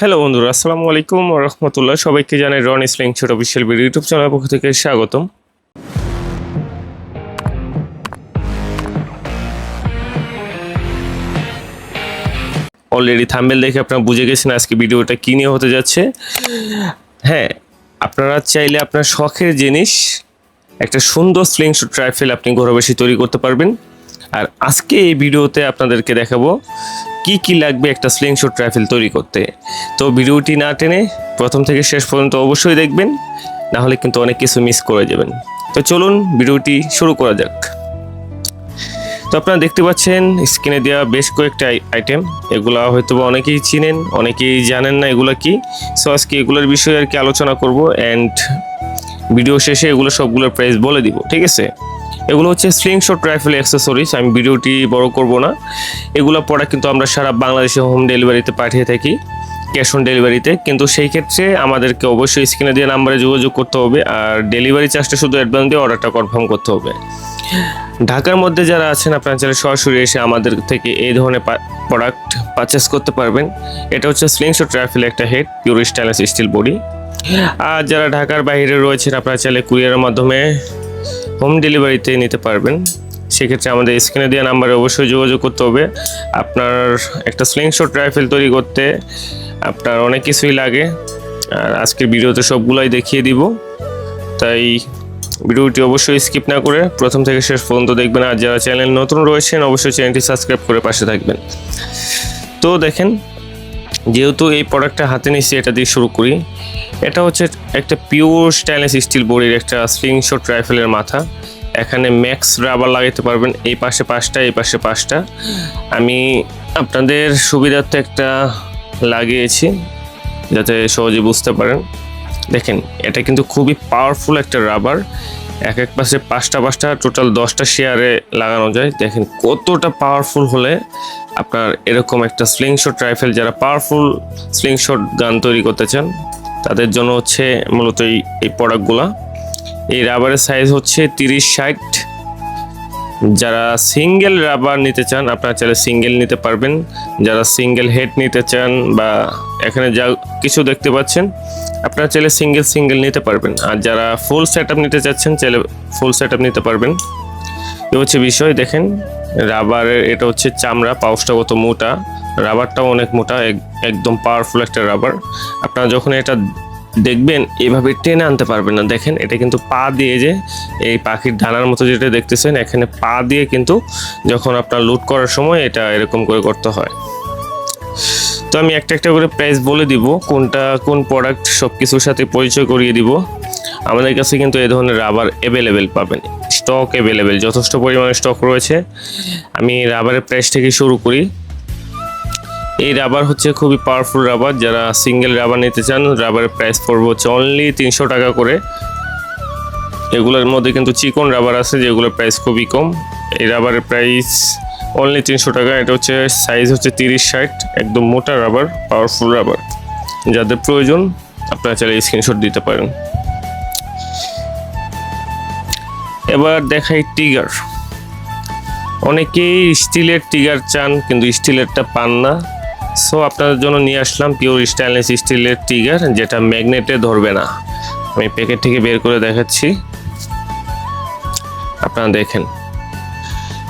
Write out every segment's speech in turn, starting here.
Hello বন্ধুরা, আসসালামু আলাইকুম রহমতুল্লাহ। সবাইকে জানাই রন স্লিং ছোট ভিডিও ইউটিউব চ্যানেল পক্ষ থেকে স্বাগতম। অলরেডি থাম্বেল দেখে আপনারা বুঝে গেছেন আজকে ভিডিওটা কী নিয়ে হতে যাচ্ছে। হ্যাঁ আপনারা চাইলে আপনার শখের জিনিস, একটা সুন্দর স্লিং ট্রাইফেল আপনি ঘরে বসে তৈরি করতে পারবেন। আর আজকে এই ভিডিওতে আপনাদেরকে দেখাবো কি কি লাগবে একটা স্লিং শট ট্রাইফেল তৈরি করতে। তো ভিডিওটি না টেনে প্রথম থেকে শেষ পর্যন্ত অবশ্যই দেখবেন, না হলে কিন্তু অনেক কিছু মিস করে যাবেন। তো চলুন ভিডিওটি শুরু করা যাক। তো আপনারা দেখতে পাচ্ছেন, স্ক্রিনে দেওয়া বেশ কয়েকটা আইটেম এগুলা হয়তো বা অনেকেই চিনেন, অনেকেই জানেন না এগুলো কি। সো আজকে এগুলোর বিষয়ে আর কি আলোচনা করব অ্যান্ড ভিডিও শেষে এগুলো সবগুলোর প্রাইস বলে দিব, ঠিক আছে? এগুলো হচ্ছে স্লিং শট রাইফেল অ্যাক্সেসরিজ আমি ভিডিওটি বড় করব না। এগুলো পড়া কিন্তু আমরা সারা বাংলাদেশে হোম ডেলিভারিতে পাঠিয়ে থাকি ক্যাশ অন ডেলিভারিতে কিন্তু সেই ক্ষেত্রে আমাদেরকে অবশ্যই স্ক্রিনে দিয়ে নাম্বারে যোগাযোগ করতে হবে আর ডেলিভারি চার্জটা শুধু অ্যাডভান্স দিয়ে অর্ডারটা কনফার্ম করতে হবে। ঢাকার মধ্যে যারা আছেন, আপনারা চাইলে সরাসরি এসে আমাদের থেকে এই ধরনের প্রোডাক্ট পারচেস করতে পারবেন। এটা হচ্ছে স্লিং শট রাইফেল একটা head pure stainless steel body আর যারা ঢাকার বাইরে রয়েছেন, আপনারা চাইলে কুরিয়ারের মাধ্যমে হোম ডেলিভারিতে নিতে পারবেন। সেক্ষেত্রে আমাদের স্ক্রিনে দেওয়া নাম্বারে অবশ্যই যোগাযোগ করতে হবে। আপনার একটা স্লিংশট রাইফেল তৈরি করতে আপনার অনেক কিছুই লাগে। আর আজকের ভিডিওতে সবগুলাই দেখিয়ে দিব। তাই ভিডিওটি অবশ্যই স্কিপ না করে প্রথম থেকে শেষ পর্যন্ত দেখবেন। আর যারা চ্যানেল নতুন রয়েছেন, অবশ্যই চ্যানেলটি সাবস্ক্রাইব করে পাশে থাকবেন। তো দেখেন যেহেতু এই প্রোডাক্টটা হাতে নিচ্ছি এটা দিয়ে শুরু করি। এটা হচ্ছে একটা পিওর স্টাইলেস স্টিল বডির একটা স্লিংশট রাইফেলের মাথা। এখানে ম্যাক্স রাবার লাগাইতে পারবেন, এই পাশে পাঁচটা, এই পাশে পাঁচটা। আমি আপনাদের সুবিধার্থে একটা লাগিয়েছি, যাতে সহজে বুঝতে পারেন। দেখেন, এটা কিন্তু খুবই পাওয়ারফুল একটা রাবার এক এক পাশে পাঁচটা পাঁচটা টোটাল দশটা শেয়ারে লাগানো যায়। দেখেন কতটা পাওয়ারফুল হলে আপনার এরকম একটা স্লিংশট রাইফেল যারা পাওয়ারফুল স্লিংশট গান তৈরি করতে চান, তাদের জন্য হচ্ছে মূলত এই প্রোডাক্টগুলা এই রাবারের সাইজ হচ্ছে তিরিশ ষাট যারা সিঙ্গেল রাবার নিতে চান, আপনারা চাইলে সিঙ্গেল নিতে পারবেন। যারা সিঙ্গেল হেড নিতে চান বা এখানে যা কিছু দেখতে পাচ্ছেন, আপনারা চাইলে সিঙ্গেল সিঙ্গেল নিতে পারবেন। আর যারা ফুল সেট নিতে চাচ্ছেন, চাইলে ফুল সেট নিতে পারবেন। এ হচ্ছে বিষয়, দেখেন, রাবারের, এটা হচ্ছে চামড়া, পাউচটা কত মোটা। রাবারটাও অনেক মোটা, এক- একদম পাওয়ারফুল একটা রাবার। আপনারা যখন এটা দেখবেন এভাবে টেনে আনতে পারবেন না। দেখেন, এটা কিন্তু পা দিয়ে যে এই পাখির ডানার মতো যেটা দেখতেছেন, এখানে পা দিয়ে কিন্তু যখন আপনার লুট করার সময় এটা এরকম করে করতে হয়। তো আমি একটা একটা করে প্রাইস বলে দিব, কোনটা, কোন প্রোডাক্ট সব কিছুর সাথে পরিচয় করিয়ে দিব। আমাদের কাছে কিন্তু এই ধরনের রাবার অ্যাভেলেবেল পাবেন স্টক অ্যাভেলেবেল যথেষ্ট পরিমাণে স্টক রয়েছে। আমি রাবারের প্রাইস থেকে শুরু করি। এই রাবার হচ্ছে খুবই পাওয়ারফুল রাবার যারা সিঙ্গেল রাবার নিতে চান রাবারের প্রাইস পড়বে হচ্ছে অনলি তিনশো টাকা করে। এগুলোর মধ্যে কিন্তু চিকন রাবার আছে, যেগুলোর প্রাইস খুবই কম। এই রাবারের প্রাইস অনলি তিনশো টাকা, এটা হচ্ছে সাইজ হচ্ছে তিরিশ ষাট, একদম মোটা রাবার পাওয়ারফুল রাবার যাদের প্রয়োজন, আপনারা চাইলে স্ক্রিনশট দিতে পারেন। এবার দেখাই টিগার অনেকেই স্টিলের টিগার চান, কিন্তু স্টিলেরটা পান না। সো আপনাদের জন্য নিয়ে আসলাম পিওর স্টাইনলেস স্টিলের টিগার যেটা ম্যাগনেটে ধরবে না। আমি প্যাকেট থেকে বের করে দেখাচ্ছি। আপনারা দেখেন,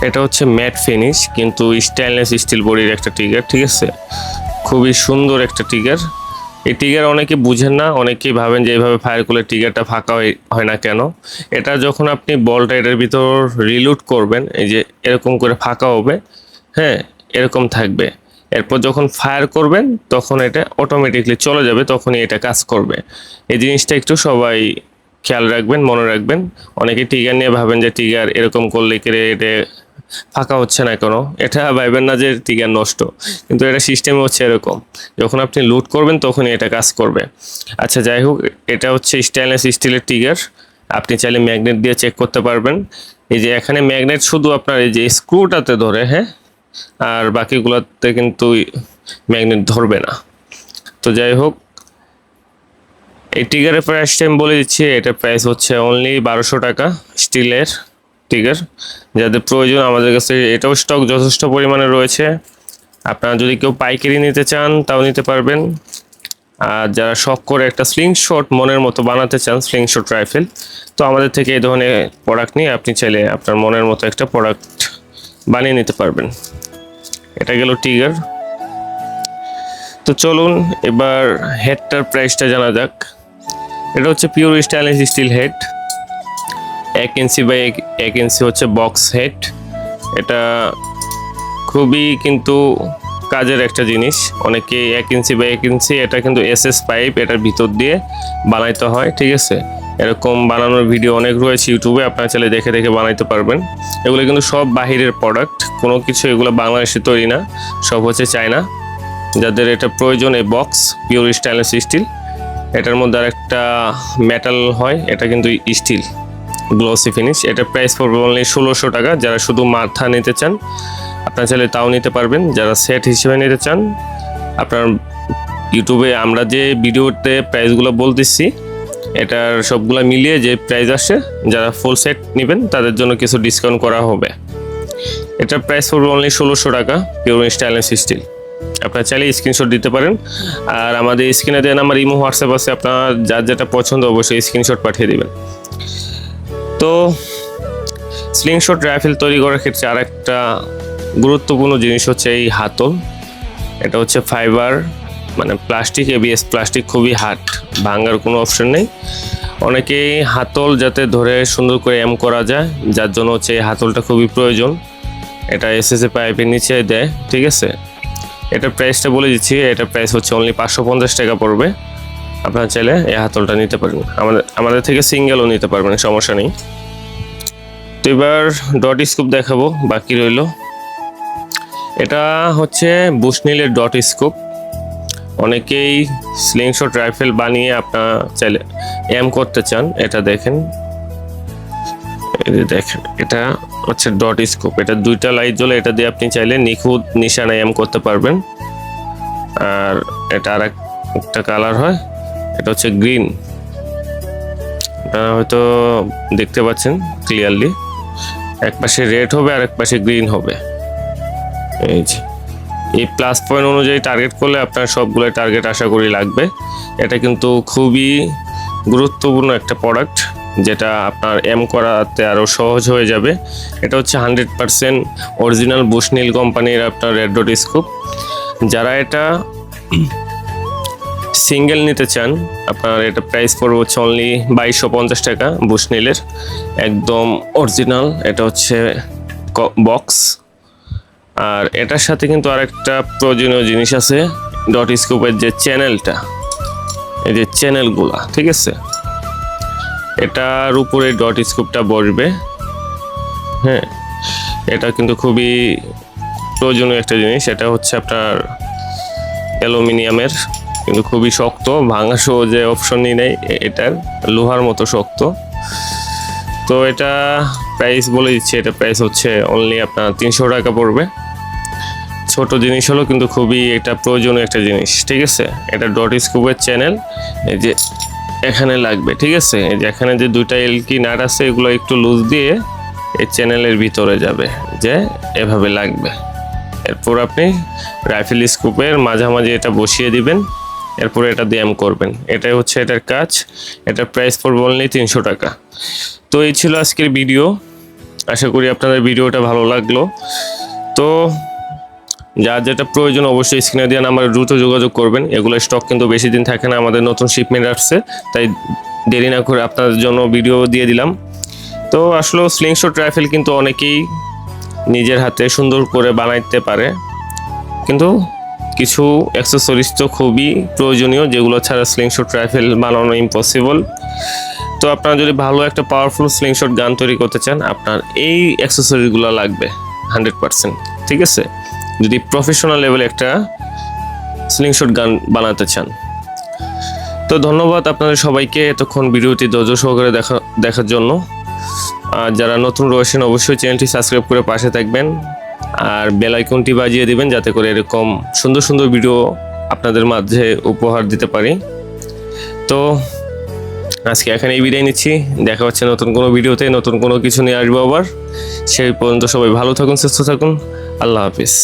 এটা হচ্ছে ম্যাট ফিনিশ কিন্তু স্টাইনলেস স্টিল বডির একটা টিগার ঠিক আছে? খুবই সুন্দর একটা টিগার এই টিগার অনেকে বুঝেন না, অনেকেই ভাবেন যে এইভাবে ফায়ার করলে টিগারটা ফাঁকা হয় না কেন? এটা যখন আপনি বলটা এটার ভিতর রিলুট করবেন, এই যে এরকম করে ফাঁকা হবে হ্যাঁ এরকম থাকবে। এরপর যখন ফায়ার করবেন, তখন এটা অটোমেটিকলি চলে যাবে, তখনই এটা কাজ করবে। এই জিনিসটা একটু সবাই খেয়াল রাখবেন, মনে রাখবেন। অনেকে টিগার নিয়ে ভাবেন যে টিগার এরকম করলে কেড়ে এটা ফাঁকা হচ্ছে না কোনো? এটা ভাইবেন না যে টিগার নষ্ট, কিন্তু এটা সিস্টেম হচ্ছে এরকম। যখন আপনি লুট করবেন, তখনই এটা কাজ করবে। আচ্ছা যাই হোক, এটা হচ্ছে স্টেনলেস স্টিলের টিগার আপনি চাইলে ম্যাগনেট দিয়ে চেক করতে পারবেন। এই যে এখানে ম্যাগনেট শুধু আপনার এই যে স্ক্রুটাতে ধরে হ্যাঁ? আর বাকিগুলোতে কিন্তু ম্যাগনেট ধরবে না। তো যাই হোক এই টিগারের প্রাইসটা আমি বলে দিচ্ছি এটার প্রাইস হচ্ছে অনলি বারোশো টাকা স্টিলের টিগার যাদের প্রয়োজন আমাদের কাছে, এটাও স্টক যথেষ্ট পরিমাণে রয়েছে। আপনারা যদি কেউ পাইকারি নিতে চান, তাও নিতে পারবেন। আর যারা শখ করে একটা স্লিং শট মনের মতো বানাতে চান স্লিং শট রাইফেল তো আমাদের থেকে এই ধরনের প্রোডাক্ট নিয়ে আপনি চাইলে আপনার মনের মতো একটা প্রোডাক্ট বানিয়ে নিতে পারবেন। এটা গেল টিগার তো চলুন, এবার হেডটার প্রাইসটা জানা যাক। এটা হচ্ছে পিওর স্টাইলিশ স্টিল হেড এক ইঞ্চি বাই এক- ইঞ্চি হচ্ছে বক্স হেড এটা খুবই কিন্তু কাজের একটা জিনিস। অনেকে এক ইঞ্চি বা এক ইঞ্চি এটা কিন্তু এস এস পাইপ এটার ভিতর দিয়ে বানাইতে হয়, ঠিক আছে? এরকম বানানোর ভিডিও অনেক রয়েছে ইউটিউবে আপনারা চাইলে দেখে দেখে বানাইতে পারবেন। এগুলো কিন্তু সব বাহিরের প্রোডাক্ট কোনো কিছু এগুলো বাংলাদেশে তৈরি না, সব হচ্ছে চায়না। যাদের এটা প্রয়োজন এই বক্স পিওর স্টাইনলেস স্টিল এটার মধ্যে আর একটা মেটাল হয়, এটা কিন্তু স্টিল গ্লসি ফিনিশ এটা প্রাইস পড়বে অনলি ষোলোশো টাকা, যারা শুধু মাথা নিতে চান, আপনারা চাইলে তাও নিতে পারবেন। যারা সেট হিসেবে নিতে চান, আপনার ইউটিউবে আমরা যে ভিডিওতে প্রাইসগুলো বলতেছি, এটার সবগুলো মিলিয়ে যে প্রাইস আসে, যারা ফুল সেট নেবেন, তাদের জন্য কিছু ডিসকাউন্ট করা হবে। এটার প্রাইস পড়বে অনলি ষোলোশো টাকা পিওর স্টাইলেন্স স্টিল আপনারা চাইলে স্ক্রিনশট দিতে পারেন। আর আমাদের স্ক্রিনে দেন আমার ইমো, হোয়াটসঅ্যাপ আছে, আপনার যার যেটা পছন্দ অবশ্যই স্ক্রিনশট পাঠিয়ে দেবেন। তো স্লিংশট রাইফেল তৈরি করার ক্ষেত্রে আরেকটা গুরুত্বপূর্ণ জিনিস হচ্ছে এই হাতল। এটা হচ্ছে ফাইবার মানে প্লাস্টিক এবিএস প্লাস্টিক খুবই হার্ড ভাঙার কোনো অপশন নেই। অনেকেই হাতল যাতে ধরে সুন্দর করে এম করা যায়, যার জন্য হচ্ছে এই হাতলটা খুবই প্রয়োজন। এটা এসএসএ পাইপের নিচে দেয়, ঠিক আছে? এটার প্রাইসটা বলে দিচ্ছি, এটা প্রাইস হচ্ছে অনলি পাঁচশো পঞ্চাশ টাকা পড়বে। আপনারা চাইলে এই হাতলটা নিতে পারবেন। আমাদের আমাদের থেকে সিঙ্গেলও নিতে পারবেন, সমস্যা নেই। তো এবার ডট স্কোপ দেখাবো, বাকি রইল। এটা হচ্ছে বুশনিলের ডট স্কোপ অনেকেই স্লিংশট রাইফেল বানিয়ে আপনার চাইলে এম করতে চান, এটা দেখেন। দেখেন, এটা হচ্ছে ডট স্কোপ এটা দুইটা লাইট জ্বলে, এটা দিয়ে আপনি চাইলে নিখুঁত নিশানায় এম করতে পারবেন। আর এটা আর একটা কালার হয়, এটা হচ্ছে গ্রিন হয়তো দেখতে পাচ্ছেন ক্লিয়ারলি এক পাশে রেড হবে আর এক পাশে গ্রিন হবে। এই যে, এই প্লাস পয়েন্ট অনুযায়ী টার্গেট করলে আপনার সবগুলো টার্গেট আশা করি লাগবে। এটা কিন্তু খুবই গুরুত্বপূর্ণ একটা প্রোডাক্ট যেটা আপনার এম করাতে আরও সহজ হয়ে যাবে। এটা হচ্ছে হান্ড্রেড পারসেন্ট অরিজিনাল বুশনীল কোম্পানির আপনার রেড ডট স্কোপ যারা এটা সিঙ্গেল নিতে চান, আপনার এটা প্রাইস পড়বে হচ্ছে অনলি বাইশশো পঞ্চাশ টাকা বুশনীলের একদম অরিজিনাল, এটা হচ্ছে বক্স আর এটার সাথে কিন্তু আরেকটা প্রয়োজনীয় জিনিস আছে ডট স্কোপের যে চ্যানেলটা এই যে চ্যানেলগুলা ঠিক আছে? এটার উপরে ডট স্কোপটা বসবে। হ্যাঁ এটা কিন্তু খুবই প্রয়োজনীয় একটা জিনিস। এটা হচ্ছে আপনার অ্যালুমিনিয়ামের, কিন্তু খুবই শক্ত, ভাঙা সহজে অপশনই নেই এটার লোহার মতো শক্ত। তো এটা প্রাইস বলে দিচ্ছি, এটা প্রাইস হচ্ছে অনলি আপনার তিনশো টাকা পড়বে। ছোট জিনিস হলো কিন্তু খুবই এটা প্রয়োজনীয় একটা জিনিস, ঠিক আছে? এটা ডট স্কুপের চ্যানেল এই যে এখানে লাগবে, ঠিক আছে? এখানে যে দুইটা এলকি নাট আছে, এগুলো একটু লুজ দিয়ে এই চ্যানেলের ভিতরে যাবে, যে এভাবে লাগবে। এরপর আপনি রাইফেল স্কুপের মাঝামাঝি এটা বসিয়ে দিবেন, এরপর এটা দিয়ে এম করবেন। এটাই হচ্ছে এটার কাজ। এটার প্রাইস পড়বে অনলি তিনশো টাকা। তো এই ছিল আজকের ভিডিও আশা করি আপনাদের ভিডিওটা ভালো লাগল। তো যার যেটা প্রয়োজন অবশ্যই স্ক্রিনে দিয়ে নাম্বারে দ্রুত যোগাযোগ করবেন। এগুলো স্টক কিন্তু বেশি দিন থাকে না আমাদের নতুন শিপমেন্ট আসছে, তাই দেরি না করে আপনাদের জন্য ভিডিও দিয়ে দিলাম। তো আসলে স্লিংশট রাইফেল কিন্তু অনেকেই নিজের হাতে সুন্দর করে বানাইতে পারে। কিন্তু কিছু অ্যাক্সেসরিজ তো খুবই প্রয়োজনীয়, যেগুলো ছাড়া স্লিংশট রাইফেল বানানো ইম্পসিবল তো আপনারা যদি ভালো একটা পাওয়ারফুল স্লিংশট গান তৈরি করতে চান, আপনার এই অ্যাক্সেসরিজগুলো লাগবে হান্ড্রেড পার্সেন্ট ঠিক আছে? যদি প্রফেশনাল লেভেলে একটা স্লিংশট গান বানাতে চান। তো ধন্যবাদ আপনাদের সবাইকে এতক্ষণ ভিডিওটি ধৈর্য সহকারে দেখা, দেখার জন্য। আর যারা নতুন রয়েছেন, অবশ্যই চ্যানেলটি সাবস্ক্রাইব করে পাশে থাকবেন। আর বেল আইকনটি বাজিয়ে দিবেন যাতে করে এরকম সুন্দর সুন্দর ভিডিও আপনাদের মাঝে উপহার দিতে পারি। তো আজকে এখানে এই বিদায় নিচ্ছি। দেখা হচ্ছে নতুন কোনো ভিডিওতে, নতুন কোনো কিছু নিয়ে আসব আবার। সেই পর্যন্ত সবাই ভালো থাকুন, সুস্থ থাকুন। আল্লাহ হাফিজ।